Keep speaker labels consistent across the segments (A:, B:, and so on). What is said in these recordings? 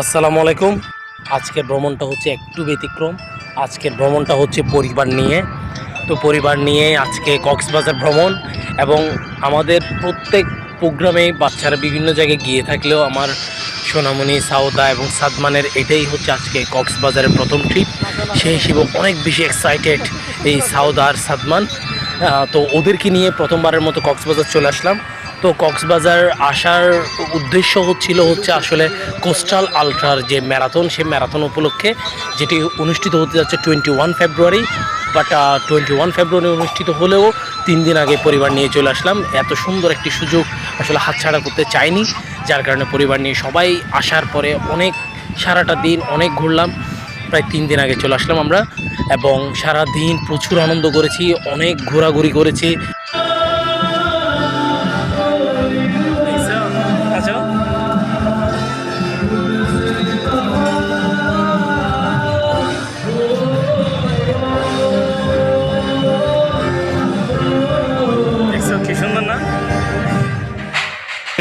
A: আসসালামু আলাইকুম। আজকের ভ্রমণটা হচ্ছে একটু ব্যতিক্রম। আজকের ভ্রমণটা হচ্ছে পরিবার নিয়ে। তো পরিবার নিয়ে আজকে কক্সবাজার ভ্রমণ এবং আমাদের প্রত্যেক প্রোগ্রামে বাচ্চারা বিভিন্ন জায়গায় গিয়ে থাকলেও আমার সোনামণি সাউদা এবং সাদমানের এটাই হচ্ছে আজকে কক্সবাজারের প্রথম ট্রিপ সেই হিসেবে অনেক বেশি এক্সাইটেড এই সাউদা আর সাদমান। তো ওদেরকে নিয়ে প্রথমবারের মতো কক্সবাজার চলে আসলাম। তো কক্সবাজার আসার উদ্দেশ্য হচ্ছিল হচ্ছে আসলে কোস্টাল আলট্রার যে ম্যারাথন সেই ম্যারাথন উপলক্ষে যেটি অনুষ্ঠিত হতে যাচ্ছে twenty one February but twenty one February অনুষ্ঠিত হলেও তিন দিন আগে পরিবার নিয়ে চলে আসলাম। এত সুন্দর একটি সুযোগ আসলে হাতছাড়া করতে চাইনি, যার কারণে পরিবার নিয়ে সবাই আসার পরে অনেক সারাটা দিন অনেক ঘুরলাম। প্রায় তিন দিন আগে চলে আসলাম আমরা, এবং সারা দিন প্রচুর আনন্দ করেছি, অনেক ঘোরাঘুরি করেছি।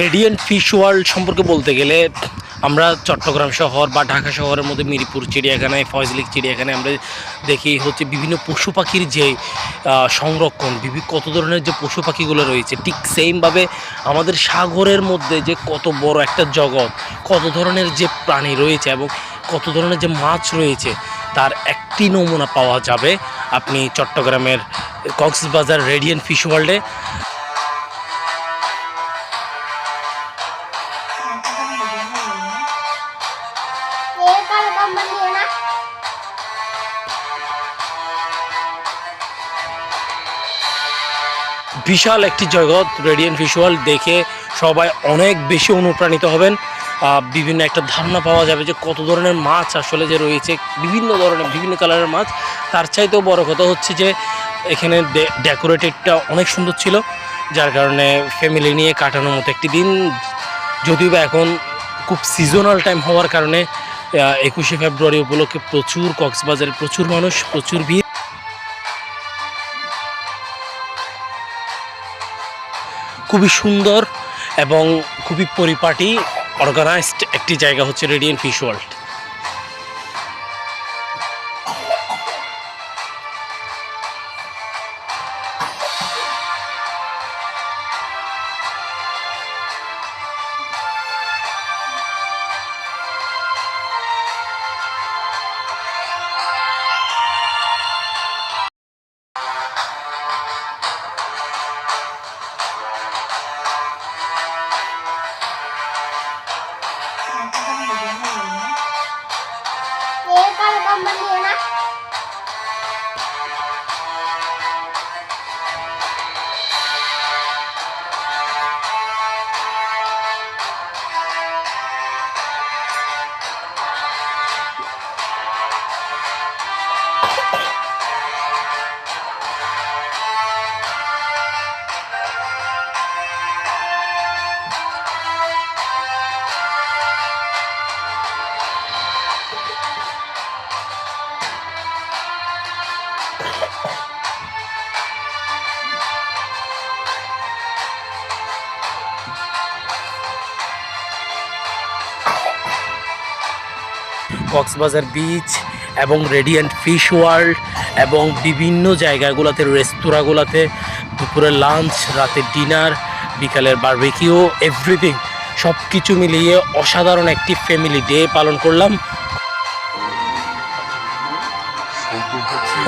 A: রেডিয়েন্ট ফিশ ওয়ার্ল্ড সম্পর্কে বলতে গেলে, আমরা চট্টগ্রাম শহর বা ঢাকা শহরের মধ্যে মিরপুর, চিড়িয়াখানায় ফয়জলিক চিড়িয়াখানায় আমরা দেখি হচ্ছে বিভিন্ন পশু পাখির যে সংরক্ষণ বিভিন্ন কত ধরনের যে পশু পাখিগুলো রয়েছে, ঠিক সেমভাবে আমাদের সাগরের মধ্যে যে কত বড় একটা জগৎ, কত ধরনের যে প্রাণী রয়েছে এবং কত ধরনের যে মাছ রয়েছে, তার একটি নমুনা পাওয়া যাবে। আপনি চট্টগ্রামের কক্সবাজার রেডিয়েন্ট ফিশ ওয়ার্ল্ডে বিশাল একটি জগৎ রেডিয়েন্ট ভিজুয়াল দেখে সবাই অনেক বেশি অনুপ্রাণিত হবেন। বিভিন্ন একটা ধারণা পাওয়া যাবে যে কত ধরনের মাছ আসলে যে রয়েছে, বিভিন্ন ধরনের, বিভিন্ন কালারের মাছ। তার চাইতেও বড় কথা হচ্ছে যে এখানে ডেকোরেটেডটা অনেক সুন্দর ছিল, যার কারণে ফ্যামিলি নিয়ে কাটানোর মতো একটি দিন। যদিও বা এখন খুব সিজনাল টাইম হওয়ার কারণে একুশে ফেব্রুয়ারি উপলক্ষে প্রচুর কক্সবাজারে প্রচুর মানুষ, প্রচুর ভিড়। খুবই সুন্দর এবং খুবই পরিপাটি অর্গানাইজড একটি জায়গা হচ্ছে radiant fish world Cox's Bazar beach এবং রেডিয়েন্ট ফিশ ওয়ার্ল্ড এবং বিভিন্ন জায়গাগুলোতে, রেস্তোরাঁগুলোতে দুপুরের লাঞ্চ রাতের ডিনার বিকালের বারবিকিউ এভরিথিং সব কিছু মিলিয়ে অসাধারণ একটি ফ্যামিলি ডে পালন করলাম।